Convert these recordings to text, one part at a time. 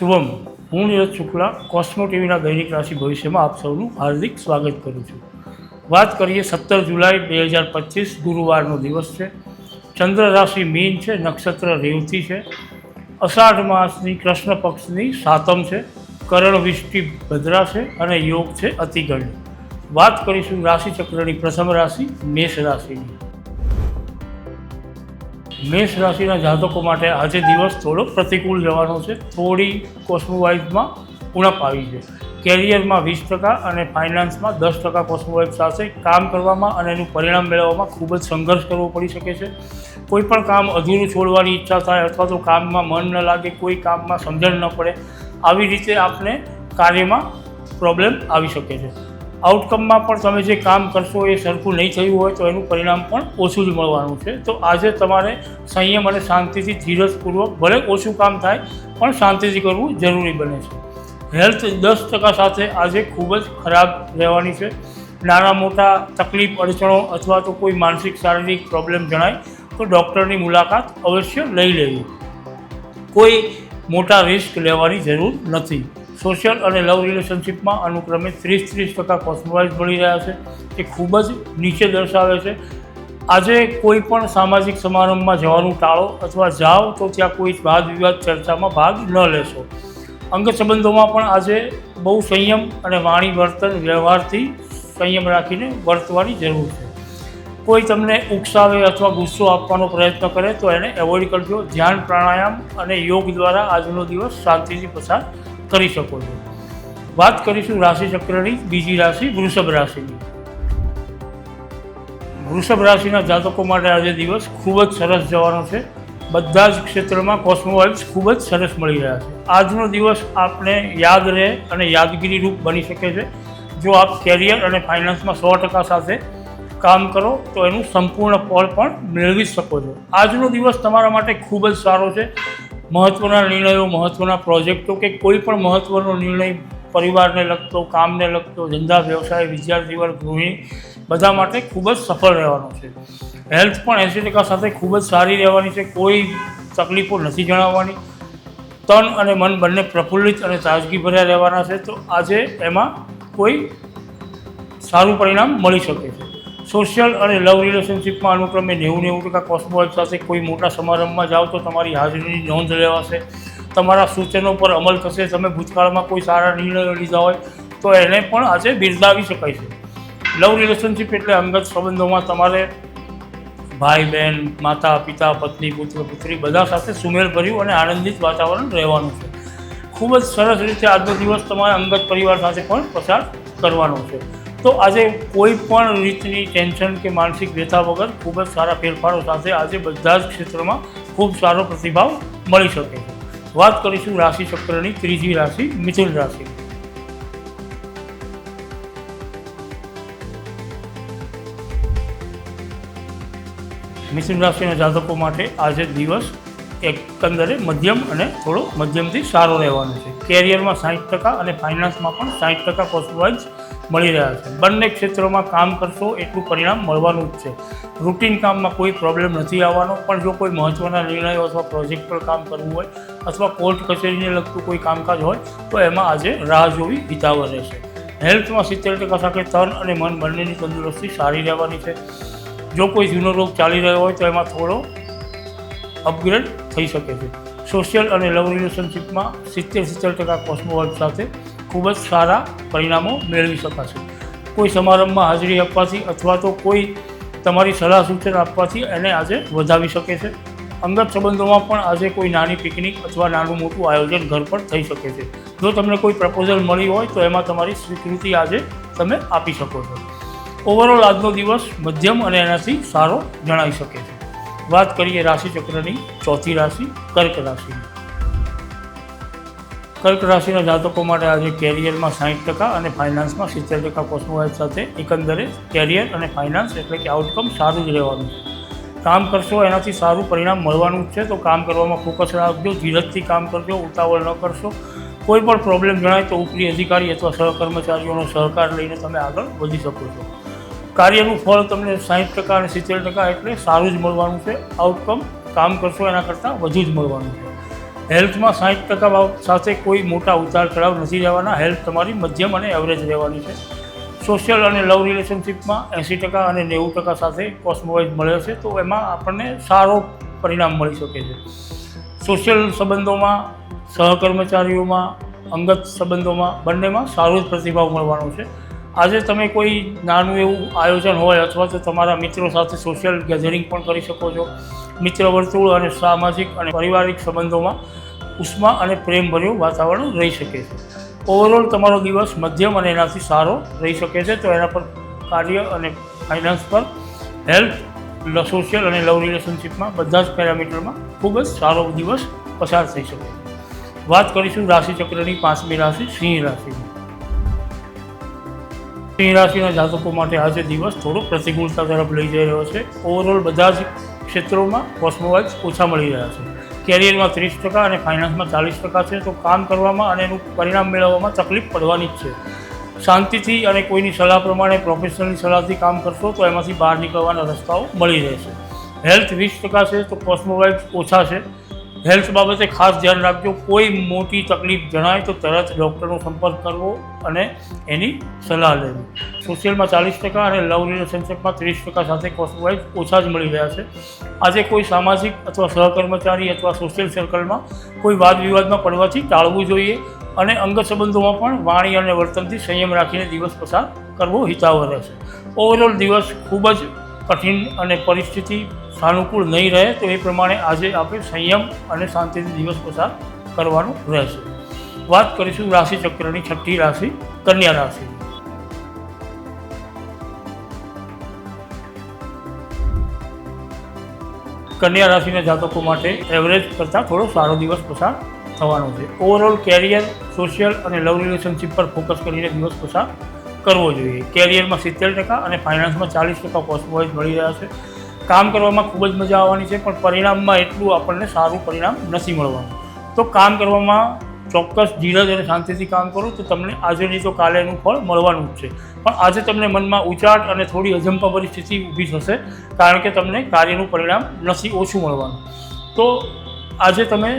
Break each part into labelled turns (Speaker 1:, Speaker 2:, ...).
Speaker 1: શુભમ, હું નીરજ શુક્લા, કોસ્મો ટીવીના દૈનિક રાશિ ભવિષ્યમાં આપ સૌનું હાર્દિક સ્વાગત કરું છું. વાત કરીએ સત્તર જુલાઈ બે હજાર પચીસ ગુરુવારનો દિવસ છે. ચંદ્ર રાશિ મીન છે, નક્ષત્ર રેવતી છે. અષાઢ માસની કૃષ્ણ પક્ષની સાતમ છે. કરણ વિષ્ટિ ભદ્રા છે અને યોગ છે અતિગણ. વાત કરીશું રાશિચક્રની પ્રથમ રાશિ, મેષ રાશિની. મેષ રાશિના જાતકો માટે આજે દિવસ થોડો પ્રતિકૂળ જવાનો છે. થોડી કોસ્મોવાઇઝમાં ઉણપ આવી છે. કેરિયરમાં વીસ ટકા અને ફાઇનાન્સમાં દસ ટકા કોસ્મોવાઇઝ સાથે કામ કરવામાં અને એનું પરિણામ મેળવવામાં ખૂબ જ સંઘર્ષ કરવો પડી શકે છે. કોઈ પણ કામ અધૂરું છોડવાની ઈચ્છા થાય અથવા તો કામમાં મન ન લાગે, કોઈ કામમાં સમજણ ન પડે, આવી રીતે આપને કાર્યમાં પ્રોબ્લેમ આવી શકે છે. આઉટકમમાં પણ તમે જે કામ કરશો એ સરખું નહીં થયું હોય તો એનું પરિણામ પણ ઓછું જ મળવાનું છે. તો આજે તમારે સંયમ અને શાંતિથી ધીરજપૂર્વક ભલે ઓછું કામ થાય, પણ શાંતિથી કરવું જરૂરી બને છે. હેલ્થ દસ ટકા સાથે આજે ખૂબ જ ખરાબ રહેવાની છે. નાના મોટા તકલીફ, અડચણો અથવા તો કોઈ માનસિક, શારીરિક પ્રોબ્લેમ જણાય તો ડૉક્ટરની મુલાકાત અવશ્ય લઈ લેવી. કોઈ મોટા રિસ્ક લેવાની જરૂર નથી. સોશિયલ અને લવ રિલેશનશિપમાં અનુક્રમે ત્રીસ ત્રીસ ટકા કોસ્મોવાઇઝ મળી રહ્યા છે એ ખૂબ જ નીચે દર્શાવે છે. આજે કોઈ પણ સામાજિક સમારંભમાં જવાનું ટાળો અથવા જાઓ તો ત્યાં કોઈ વાદ વિવાદ ચર્ચામાં ભાગ ન લેશો. અંગત સંબંધોમાં પણ આજે બહુ સંયમ અને વાણી વર્તન વ્યવહારથી સંયમ રાખીને વર્તવાની જરૂર છે. કોઈ તમને ઉકસાવે અથવા ગુસ્સો આપવાનો પ્રયત્ન કરે તો એને એવોઇડ કરજો. ધ્યાન પ્રાણાયામ અને યોગ દ્વારા આજનો દિવસ શાંતિથી પસાર કરી શકો છો. વાત કરીશું રાશિ ચક્રની બીજી રાશિ વૃષભ રાશિની. વૃષભ રાશિના જાતકો માટે આજે દિવસ ખૂબ જ સરસ જવાનો છે. બધા જ ક્ષેત્રમાં કોસ્મોવાઇબ્સ ખૂબ જ સરસ મળી રહ્યા છે. આજનો દિવસ આપને યાદ રહે અને યાદગીરી રૂપ બની શકે છે. જો આપ કેરિયર અને ફાઇનાન્સમાં સો ટકા સાથે કામ કરો, તો એનું સંપૂર્ણ ફળ પણ મેળવી શકો છો. આજનો દિવસ તમારા માટે ખૂબ જ સારો છે. મહત્ત્વના નિર્ણયો મહત્ત્વના પ્રોજેક્ટો કે કોઈ પણ મહત્ત્વનો નિર્ણય પરિવારને લગતો, કામને લગતો, ધંધા, વ્યવસાય, વિદ્યાર્થી વર્ગ, ગૃહિણી, બધા માટે ખૂબ જ સફળ રહેવાનો છે. હેલ્થ પણ એંસી ટકા સાથે ખૂબ જ સારી રહેવાની છે, કોઈ તકલીફો નથી જણાવવાની. તન અને મન બંને પ્રફુલ્લિત અને તાજગી ભર્યા રહેવાના છે, તો આજે એમાં કોઈ સારું પરિણામ મળી શકે છે. સોશિયલ અને લવ રિલેશનશિપમાં અનુક્રમે નેવું નેવું ટકા કોસ્મોવાઇફ સાથે કોઈ મોટા સમારંભમાં જાઓ તો તમારી હાજરીની નોંધ લેવાશે. તમારા સૂચનો પર અમલ થશે. તમે ભૂતકાળમાં કોઈ સારા નિર્ણયો લીધા હોય તો એને પણ આજે બિરદાવી શકાય છે. લવ રિલેશનશિપ એટલે અંગત સંબંધોમાં તમારે ભાઈ, બહેન, માતા, પિતા, પત્ની, પુત્ર, પુત્રી બધા સાથે સુમેળભર્યું અને આનંદિત વાતાવરણ રહેવાનું છે. ખૂબ જ સરસ રીતે આજનો દિવસ તમારા અંગત પરિવાર સાથે પણ પસાર કરવાનો છે. તો આજે કોઈ પણ રીતની ટેન્શન કે માનસિક વ્યથા વગર ખૂબ જ સારા ફેરફારો સાથે આજે બધા જ ક્ષેત્રમાં ખૂબ સારો પ્રતિભાવ મળી શકે છે. વાત કરીશું રાશિ ચક્રની ત્રીજી રાશિ, મિથુન રાશિ. મિથુન રાશિના જાતકો માટે આજે દિવસ એકંદરે મધ્યમ અને થોડો મધ્યમથી સારો રહેવાનો છે. કેરિયરમાં સાઠ ટકા અને ફાઇનાન્સમાં પણ સાઠ ટકા કોસ્ટવાઇઝ મળી રહ્યા છે. બંને ક્ષેત્રોમાં કામ કરશો એટલું પરિણામ મળવાનું જ છે. રૂટીન કામમાં કોઈ પ્રોબ્લેમ નથી આવવાનો, પણ જો કોઈ મહત્ત્વના નિર્ણયો અથવા પ્રોજેક્ટ પર કામ કરવું હોય અથવા કોર્ટ કચેરીને લગતું કોઈ કામકાજ હોય, તો એમાં આજે રાહ જોવી હિતાવહ રહેશે. હેલ્થમાં સિત્તેર ટકા સાથે તન અને મન બંનેની તંદુરસ્તી સારી રહેવાની છે. જો કોઈ જૂનો રોગ ચાલી રહ્યો હોય, તો એમાં થોડો અપગ્રેડ થઈ શકે છે. સોશિયલ અને લવ રિલેશનશિપમાં સિત્તેર સિત્તેર ટકા કોસ્મોવર્ક સાથે ખૂબ જ સારા પરિણામો મેળવી શકાશે. કોઈ સમારંભમાં હાજરી આપવાથી અથવા તો કોઈ તમારી સલાહ સૂચન આપવાથી એને આજે વધાવી શકે છે. અંગત સંબંધોમાં પણ આજે કોઈ નાની પિકનિક અથવા નાનું મોટું આયોજન ઘર પર થઈ શકે છે. જો તમને કોઈ પ્રપોઝલ મળી હોય તો એમાં તમારી સ્વીકૃતિ આજે તમે આપી શકો છો. ઓવરઓલ આજનો દિવસ મધ્યમ અને એનાથી સારો જણાઈ શકે છે. વાત કરીએ રાશિચક્રની ચોથી રાશિ કર્ક રાશિની. કર્ક રાશિના જાતકો માટે આજે કેરિયરમાં સાઠ ટકા અને ફાઇનાન્સમાં સિત્તેર ટકા કોસ્મોવાઇઝ સાથે એકંદરે કેરિયર અને ફાઇનાન્સ એટલે કે આઉટકમ સારું જ રહેવાનું કામ કરશો એનાથી સારું પરિણામ મળવાનું જ છે, તો કામ કરવામાં ફોકસ રાખજો, ધીરજથી કામ કરજો, ઉતાવળ ન કરશો. કોઈ પણ પ્રોબ્લેમ જણાય તો ઉપરી અધિકારી અથવા સહકર્મચારીઓનો સહકાર લઈને તમે આગળ વધી શકો છો. કાર્યનું ફળ તમને સાઠ ટકા અને સિત્તેર ટકા એટલે સારું જ મળવાનું છે. આઉટકમ કામ કરશો એના કરતાં વધુ જ મળવાનું છે. હેલ્થમાં સાઠ ટકા સાથે કોઈ મોટા ઉતાર ચઢાવ નથી રહેવાના હેલ્થ તમારી મધ્યમ અને એવરેજ રહેવાની છે. સોશિયલ અને લવ રિલેશનશિપમાં એંસી ટકા અને નેવું ટકા સાથે કોસ્મોવાઇઝ મળે છે. તો એમાં આપણને સારો પરિણામ મળી શકે છે. સોશિયલ સંબંધોમાં, સહકર્મચારીઓમાં, અંગત સંબંધોમાં બંનેમાં સારો જ પ્રતિભાવ મળવાનો છે. આજે તમે કોઈ નાનું એવું આયોજન હોય અથવા તો તમારા મિત્રો સાથે સોશિયલ ગેધરિંગ પણ કરી શકો છો. મિત્ર વર્તુળ અને સામાજિક અને પારિવારિક સંબંધોમાં ઉષ્મા અને પ્રેમભર્યું વાતાવરણ રહી શકે છે. ઓવરઓલ તમારો દિવસ મધ્યમ અને એનાથી સારો રહી શકે છે. તો એના પર કાર્ય અને ફાઇનાન્સ પર હેલ્થ સોશિયલ અને લવ રિલેશનશિપમાં બધા જ પેરામીટરમાં ખૂબ જ સારો દિવસ પસાર થઈ શકે વાત કરીશું રાશિચક્રની પાંચમી રાશિ, સિંહ રાશિની. સિંહ રાશિના જાતકો માટે આજે દિવસ થોડો પ્રતિકૂળતા તરફ લઈ જઈ રહ્યો છે. ઓવરઓલ બધા જ ક્ષેત્રોમાં કોસ્મોવાઇઝ ઓછા મળી રહ્યા છે. કેરિયરમાં ત્રીસ ટકા અને ફાઇનાન્સમાં ચાલીસ ટકા છે તો કામ કરવામાં અને એનું પરિણામ મેળવવામાં તકલીફ પડવાની જ છે. શાંતિથી અને કોઈની સલાહ પ્રમાણે પ્રોફેશનલની સલાહથી કામ કરશો તો એમાંથી બહાર નીકળવાના રસ્તાઓ મળી રહેશે. હેલ્થ વીસ ટકા છે તો કોસ્મોવાઇઝ ઓછા છે. હેલ્થ બાબતે ખાસ ધ્યાન રાખજો. કોઈ મોટી તકલીફ જણાય તો તરત ડૉક્ટરનો સંપર્ક કરવો અને એની સલાહ લેવી. સોશિયલમાં ચાલીસ ટકા અને લવ રિલેશનશીપમાં ત્રીસ ટકા સાથે કોસ્ટવાઇઝ ઓછા જ મળી રહ્યા છે. આજે કોઈ સામાજિક અથવા સહકર્મચારી અથવા સોશિયલ સર્કલમાં કોઈ વાદ વિવાદમાં પડવાથી ટાળવું જોઈએ અને અંગત સંબંધોમાં પણ વાણી અને વર્તનથી સંયમ રાખીને દિવસ પસાર કરવો હિતાવહ રહેશે. ઓવરઓલ દિવસ ખૂબ જ કઠિન અને પરિસ્થિતિ સાનુકૂળ નહીં રહે તો એ પ્રમાણે આજે આપણે સંયમ અને શાંતિથી દિવસ પસાર કરવાનો રહેશે. વાત કરીશું રાશિ ચક્રની છઠ્ઠી રાશિ, કન્યા રાશિ. કન્યા રાશિના જાતકો માટે એવરેજ કરતાં થોડો સારો દિવસ પસાર થવાનો છે. ઓવરઓલ કેરિયર સોશિયલ અને લવ રિલેશનશિપ પર ફોકસ કરીને દિવસ પસાર કરવો જોઈએ. કેરિયરમાં સિત્તેર ટકા અને ફાઇનાન્સમાં ચાલીસ ટકા કોસ્મોવાઇઝ મળી રહ્યા છે. કામ કરવામાં ખૂબ જ મજા આવવાની છે, પણ પરિણામમાં એટલું આપણને સારું પરિણામ નથી મળવાનું. તો કામ કરવામાં ચોક્કસ ધીરજ અને શાંતિથી કામ કરો તો તમને આજે નહીં તો કાલેનું ફળ મળવાનું જ છે. પણ આજે તમને મનમાં ઉચાટ અને થોડી અજંપા પરિસ્થિતિ ઊભી થશે, કારણ કે તમને કાર્યનું પરિણામ નથી ઓછું મળવાનું. તો આજે તમે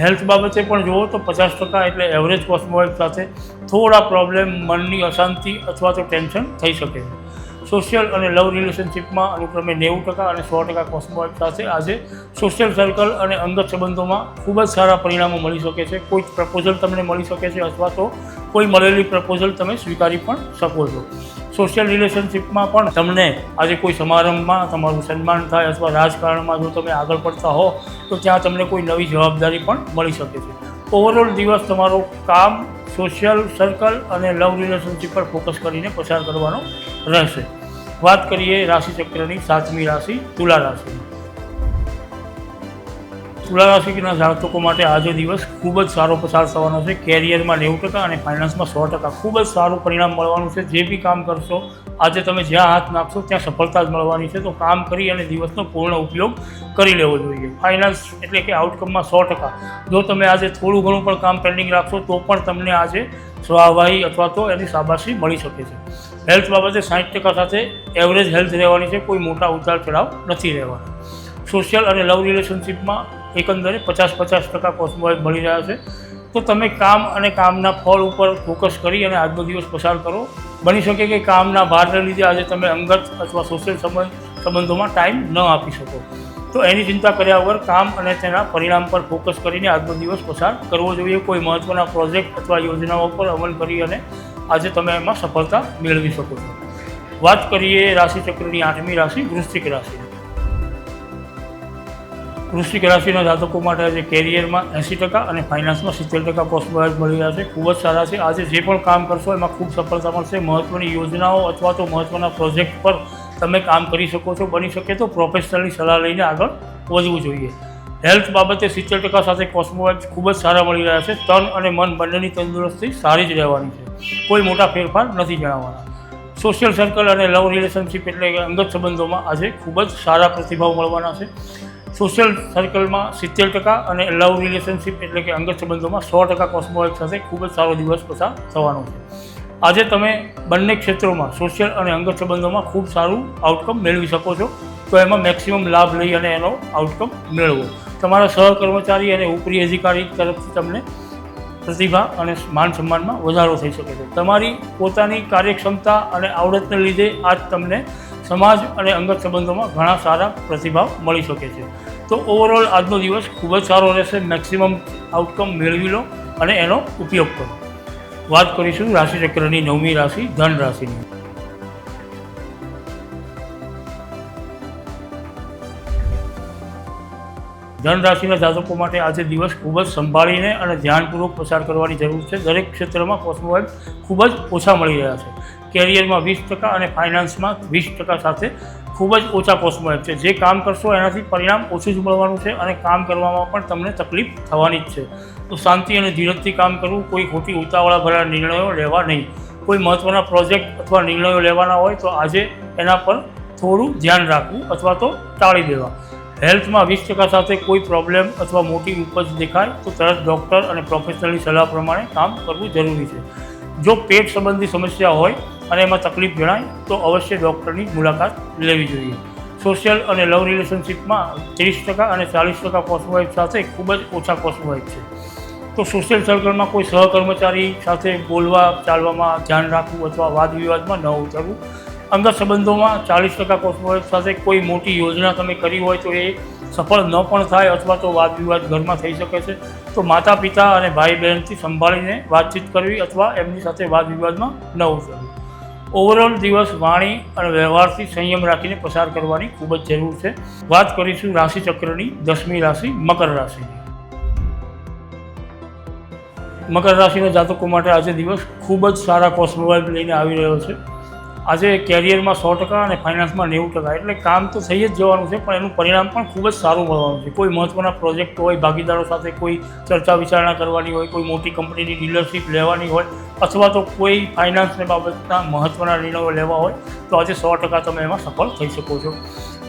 Speaker 1: હેલ્થ બાબતે પણ જુઓ તો પચાસ ટકા એટલે એવરેજ કોસ્મોવાઇઝ સાથે થોડા પ્રોબ્લેમ, મનની અશાંતિ અથવા તો ટેન્શન થઈ શકે. છે સોશિયલ અને લવ રિલેશનશિપમાં અનુક્રમે નેવું ટકા અને સો ટકા કોસ્મોવાઇઝ સાથે આજે સોશિયલ સર્કલ અને અંગત સંબંધોમાં ખૂબ જ સારા પરિણામો મળી શકે છે. કોઈ પ્રપોઝલ તમને મળી શકે છે અથવા તો કોઈ મળેલી પ્રપોઝલ તમે સ્વીકારી પણ શકો છો. સોશિયલ રિલેશનશિપમાં પણ તમને આજે કોઈ સમારંભમાં તમારું સન્માન થાય અથવા રાજકારણમાં જો તમે આગળ પડતા હો તો ત્યાં તમને કોઈ નવી જવાબદારી પણ મળી શકે છે. ઓવરઓલ દિવસ તમારો કામ સોશિયલ સર્કલ અને લવ રિલેશનશીપ પર ફોકસ કરીને પસાર કરવાનો રહેશે. વાત કરીએ રાશિચક્રની સાતમી રાશિ, તુલા રાશિ તુલા રાશિના જાતકો માટે આજે દિવસ ખૂબ જ સારો પસાર થવાનો છે. કેરિયરમાં નેવું ટકા અને ફાઇનાન્સમાં સો ટકા. ખૂબ જ સારું પરિણામ મળવાનું છે. જે બી કામ કરશો આજે તમે જ્યાં હાથ નાખશો, ત્યાં સફળતા જ મળવાની છે. તો કામ કરી અને દિવસનો પૂર્ણ ઉપયોગ કરી લેવો જોઈએ. ફાઇનાન્સ એટલે કે આઉટકમમાં સો ટકા. જો તમે આજે થોડું ઘણું પણ કામ પેન્ડિંગ રાખશો, તો પણ તમને આજે સ્વાભાવિક અથવા તો એની શાબાશી મળી શકે છે. હેલ્થ બાબતે સાઠ ટકા સાથે એવરેજ હેલ્થ રહેવાની છે. કોઈ મોટા ઉતાર ચઢાવ નથી રહેવાના. સોશિયલ અને લવ રિલેશનશિપમાં એકંદરે પચાસ પચાસ ટકા કોસ્મોઇઝ મળી રહ્યા છે. તો તમે કામ અને કામના ફળ ઉપર ફોકસ કરી અને આજનો દિવસ પસાર કરો. બની શકે કે કામના ભારને લીધે આજે તમે અંગત અથવા સોશિયલ સંબંધ સંબંધોમાં ટાઈમ ન આપી શકો. તો એની ચિંતા કર્યા વગર કામ અને તેના પરિણામ પર ફોકસ કરીને આજનો દિવસ પસાર કરવો જોઈએ. કોઈ મહત્ત્વના પ્રોજેક્ટ અથવા યોજનાઓ પર અમલ કરી અને આજે તમે એમાં સફળતા મેળવી શકો છો. વાત કરીએ રાશિચક્રની આઠમી રાશિ વૃશ્ચિક રાશિ વૃશ્ચિક રાશિના જાતકો માટે આજે કેરિયરમાં એંસી ટકા અને ફાઇનાન્સમાં સિત્તેર ટકા કોસ્મોવાઇઝ મળી રહ્યા છે. ખૂબ જ સારા છે. આજે જે પણ કામ કરશો એમાં ખૂબ સફળતા મળશે. મહત્ત્વની યોજનાઓ અથવા તો મહત્ત્વના પ્રોજેક્ટ પર તમે કામ કરી શકો છો. બની શકે તો પ્રોફેશનલની સલાહ લઈને આગળ વધવું જોઈએ. હેલ્થ બાબતે સિત્તેર ટકા સાથે કોસ્મોવાઇઝ ખૂબ જ સારા મળી રહ્યા છે. તન અને મન બંનેની તંદુરસ્તી સારી જ રહેવાની છે. કોઈ મોટા ફેરફાર નથી જણાવવાના સોશિયલ સર્કલ અને લવ રિલેશનશિપ એટલે અંગત સંબંધોમાં આજે ખૂબ જ સારા પ્રતિભાવ મળવાના છે. સોશિયલ સર્કલમાં સિત્તેર ટકા અને લવ રિલેશનશિપ એટલે કે અંગત સંબંધોમાં સો ટકા કોસ્મોવાઇઝ સાથે ખૂબ જ સારો દિવસ પસાર થવાનો છે. આજે તમે બંને ક્ષેત્રોમાં સોશિયલ અને અંગત સંબંધોમાં ખૂબ સારું આઉટકમ મેળવી શકો છો. તો એમાં મેક્સિમમ લાભ લઈ અને એનો આઉટકમ મેળવો. તમારા સહકર્મચારી અને ઉપરી અધિકારી તરફથી તમને પ્રતિભા અને માન સન્માનમાં વધારો થઈ શકે છે. તમારી પોતાની કાર્યક્ષમતા અને આવડતને લીધે આજ તમને સમાજ અને અંગત સંબંધોમાં ઘણા સારા પ્રતિભાવ મળી શકે છે. તો ઓવરઓલ આજનો દિવસ ખૂબ જ સારો રહેશે. મેક્સિમમ આઉટકમ મેળવી લો અને એનો ઉપયોગ કરો. વાત કરીશું રાશિચક્રની નવમી રાશિ, ધન રાશિની. ધન રાશિના જાતકો માટે આજે દિવસ ખૂબ જ સંભાળીને અને ધ્યાનપૂર્વક પસાર કરવાની જરૂર છે. દરેક ક્ષેત્રમાં પોઝિટિવ ખૂબ જ ઓછા મળી રહ્યા છે. કેરિયરમાં વીસ ટકા અને ફાઇનાન્સમાં વીસ ટકા સાથે ખૂબ જ ઓછા પોસ્ટમાં છે. જે કામ કરશો એનાથી પરિણામ ઓછું જ મળવાનું છે અને કામ કરવામાં પણ તમને તકલીફ થવાની જ છે. તો શાંતિ અને ધીરજથી કામ કરવું, કોઈ ખોટી ઉતાવળા ભરા નિર્ણયો લેવા નહીં. કોઈ મહત્ત્વના પ્રોજેક્ટ અથવા નિર્ણયો લેવાના હોય તો આજે એના પર થોડું ધ્યાન રાખવું અથવા તો ટાળી દેવા. હેલ્થમાં વીસ ટકા સાથે કોઈ પ્રોબ્લેમ અથવા મોટી ઉપજ દેખાય તો તરત ડૉક્ટર અને પ્રોફેશનલની સલાહ પ્રમાણે કામ કરવું જરૂરી છે. જો પેટ સંબંધી સમસ્યા હોય અને એમાં તકલીફ જણાય તો અવશ્ય ડૉક્ટરની મુલાકાત લેવી જોઈએ. સોશિયલ અને લવ રિલેશનશિપમાં ત્રીસ ટકા અને ચાલીસ ટકા કોસ્મોવાઇફ સાથે ખૂબ જ ઓછા કોસ્મોવાઇફ છે. તો સોશિયલ સર્કલમાં કોઈ સહકર્મચારી સાથે બોલવા, ચાલવામાં ધ્યાન રાખવું અથવા વાદ વિવાદમાં ન ઉતરવું. અંગત સંબંધોમાં ચાલીસ ટકા કોસ્મોવાઇફ સાથે કોઈ મોટી યોજના તમે કરી હોય તો એ સફળ ન પણ થાય અથવા તો વાદ વિવાદ ઘરમાં થઈ શકે છે. તો માતા પિતા અને ભાઈ બહેનથી સંભાળીને વાતચીત કરવી અથવા એમની સાથે વાદ વિવાદમાં ન ઉતરવું. ઓવરઓલ દિવસ વાણી અને વ્યવહારથી સંયમ રાખીને પસાર કરવાની ખૂબ જ જરૂર છે. વાત કરીશું રાશિ ચક્રની દસમી રાશિ મકર રાશિની. મકર રાશિના જાતકો માટે આજે દિવસ ખૂબ જ સારા કોસ્મોવાઇફ લઈને આવી રહ્યો છે. આજે કેરિયરમાં સો ટકા અને ફાઇનાન્સમાં નેવું ટકા એટલે કામ તો થઈ જ જવાનું છે, પણ એનું પરિણામ પણ ખૂબ જ સારું મળવાનું છે. કોઈ મહત્ત્વના પ્રોજેક્ટ હોય, ભાગીદારો સાથે કોઈ ચર્ચા વિચારણા કરવાની હોય, કોઈ મોટી કંપનીની ડીલરશીપ લેવાની હોય અથવા તો કોઈ ફાઇનાન્સને બાબતના મહત્ત્વના નિર્ણયો લેવા હોય, તો આજે સો ટકા તમે એમાં સફળ થઈ શકો છો.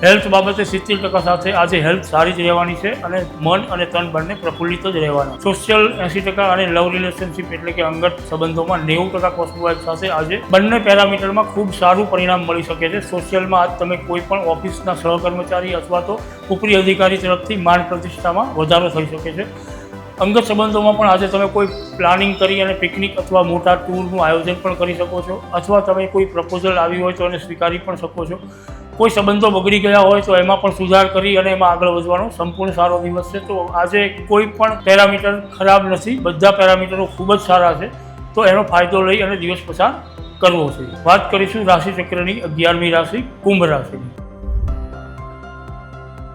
Speaker 1: હેલ્થ બાબતે સિત્તેર ટકા સાથે આજે હેલ્થ સારી જ રહેવાની છે અને મન અને તન બંને પ્રફુલ્લિત જ રહેવાના. સોશિયલ એંસી ટકા અને લવ રિલેશનશિપ એટલે કે અંગત સંબંધોમાં નેવું ટકા કોસ્મોવાઇફ સાથે આજે બંને પેરામીટરમાં ખૂબ સારું પરિણામ મળી શકે છે. સોશિયલમાં આજ તમે કોઈ પણ ઓફિસના સહકર્મચારી અથવા તો ઉપરી અધિકારી તરફથી માન પ્રતિષ્ઠામાં વધારો થઈ શકે છે. અંગત સંબંધોમાં પણ આજે તમે કોઈ પ્લાનિંગ કરી અને પિકનિક અથવા મોટા ટૂરનું આયોજન પણ કરી શકો છો, અથવા તમે કોઈ પ્રપોઝલ આવી હોય તો એને સ્વીકારી પણ શકો છો. કોઈ સંબંધો બગડી ગયા હોય તો એમાં પણ સુધાર કરી અને એમાં આગળ વધવાનો સંપૂર્ણ સારો દિવસ છે. તો આજે કોઈ પણ પેરામીટર ખરાબ નથી, બધા પેરામીટરો ખૂબ જ સારા છે. તો એનો ફાયદો લઈ અને દિવસ પસાર કરવો છે. વાત કરીશું રાશિચક્રની અગિયારમી રાશિ, કુંભ રાશિની.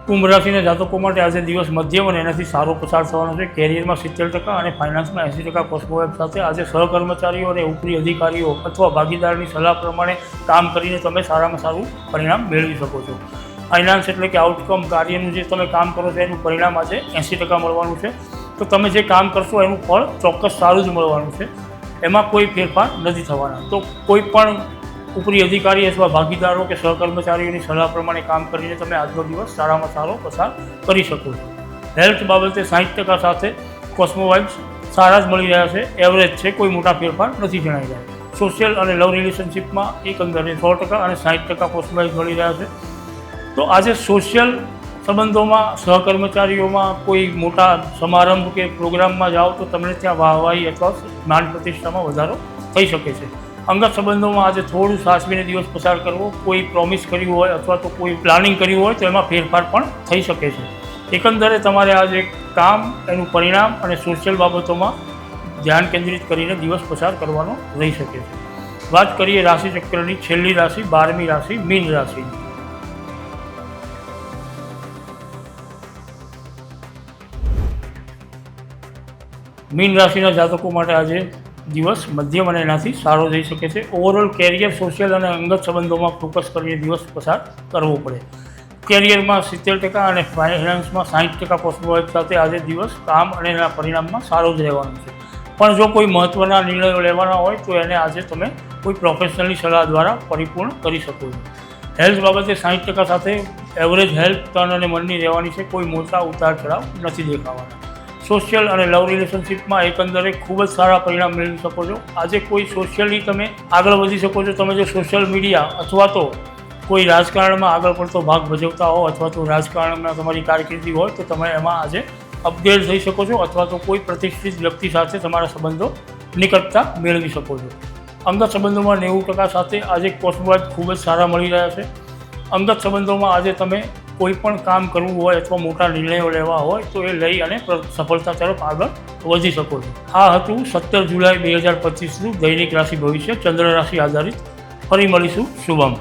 Speaker 1: કુંભ રાશિના જાતકો માટે આજે દિવસ મધ્યમ અને એનાથી સારો પસાર થવાનો છે. કેરિયરમાં સિત્તેર ટકા અને ફાઇનાન્સમાં એંસી ટકા કોસ્મોવેબ સાથે આજે સહકર્મચારીઓ અને ઉપરી અધિકારીઓ અથવા ભાગીદારની સલાહ પ્રમાણે કામ કરીને તમે સારામાં સારું પરિણામ મેળવી શકો છો. ફાઇનાન્સ એટલે કે આઉટકમ કાર્યનું જે તમે કામ કરો છો, એનું પરિણામ આજે એંસી ટકા મળવાનું છે. તો તમે જે કામ કરશો, એનું ફળ ચોક્કસ સારું જ મળવાનું છે. એમાં કોઈ ફેરફાર નથી થવાના. તો કોઈ પણ ઉપરી અધિકારી અથવા ભાગીદારો કે સહકર્મચારીઓની સલાહ પ્રમાણે કામ કરીને તમે આજનો દિવસ સારામાં સારો પસાર કરી શકો છો. હેલ્થ બાબતે સાહીઠ ટકા સાથે કોસ્મોવાઇબ્સ સારા જ મળી રહ્યા છે. એવરેજ છે, કોઈ મોટા ફેરફાર નથી જણાઈ રહ્યા. સોશિયલ અને લવ રિલેશનશિપમાં એકંદરે સો ટકા અને સાહીઠ ટકા કોસ્મોવાઇબ્સ મળી રહ્યા છે. તો આજે સોશિયલ સંબંધોમાં, સહકર્મચારીઓમાં કોઈ મોટા સમારંભ કે પ્રોગ્રામમાં જાઓ તો તમને ત્યાં વાહવાહી અથવા જ્ઞાન પ્રતિષ્ઠામાં વધારો થઈ શકે છે. અંગત સંબંધોમાં આજે થોડું સાચવીને દિવસ પસાર કરવો, કોઈ પ્રોમિસ કર્યું હોય અથવા તો કોઈ પ્લાનિંગ કર્યું હોય તો એમાં ફેરફાર પણ થઈ શકે છે. એકંદરે તમારે આજે કામ, એનું પરિણામ અને સોશિયલ બાબતોમાં ધ્યાન કેન્દ્રિત કરીને દિવસ પસાર કરવાનો રહી શકે છે. વાત કરીએ રાશિ ચક્રની, છેલ્લી રાશિ, બારમી રાશિ, મીન રાશિ. મીન રાશિના જાતકો માટે આજે દિવસ મધ્યમ અને એનાથી સારો થઈ શકે છે. ઓવરઓલ કેરિયર સોશિયલ અને અંગત સંબંધોમાં ફોકસ કરીને દિવસ પસાર કરવો પડે. કેરિયરમાં સિત્તેર ટકા અને ફાઇનાન્સમાં સાઠ ટકા પોસ્ટવાઇફ સાથે આજે દિવસ કામ અને એના પરિણામમાં સારો જ રહેવાનું છે. પણ જો કોઈ મહત્ત્વના નિર્ણયો લેવાના હોય, તો એને આજે તમે કોઈ પ્રોફેશનલની સલાહ દ્વારા પરિપૂર્ણ કરી શકો છો. હેલ્થ બાબતે સાઠ ટકા સાથે એવરેજ હેલ્થ તન અને મનની રહેવાની છે. કોઈ મોટા ઉતાર ચઢાવ નથી દેખાવાના. સોશિયલ અને લવ રિલેશનશિપમાં એકંદરે ખૂબ જ સારા પરિણામ મેળવી શકો છો. આજે કોઈ સોશિયલી તમે આગળ વધી શકો છો. તમે જો સોશિયલ મીડિયા અથવા તો કોઈ રાજકારણમાં આગળ પડતો ભાગ ભજવતા હો અથવા તો રાજકારણમાં તમારી કારકિર્દી હોય, તો તમે એમાં આજે અપગ્રેડ થઈ શકો છો અથવા તો કોઈ પ્રતિષ્ઠિત વ્યક્તિ સાથે તમારા સંબંધો નિકટતા મેળવી શકો છો. અંગત સંબંધોમાં નેવું ટકા સાથે આજે કોસ્મોવાઇઝ ખૂબ જ સારા મળી રહ્યા છે. અંગત સંબંધોમાં આજે તમે કોઈ પણ કામ કરવું હોય અથવા મોટા નિર્ણયો લેવા હોય, તો એ લઈ અને સફળતા તરફ આગળ વધી શકો છો. આ હતું સત્તર જુલાઈ બે હજાર પચીસનું દૈનિક રાશિ ભવિષ્ય, ચંદ્ર રાશિ આધારિત. ફરી મળીશું. શુભમ.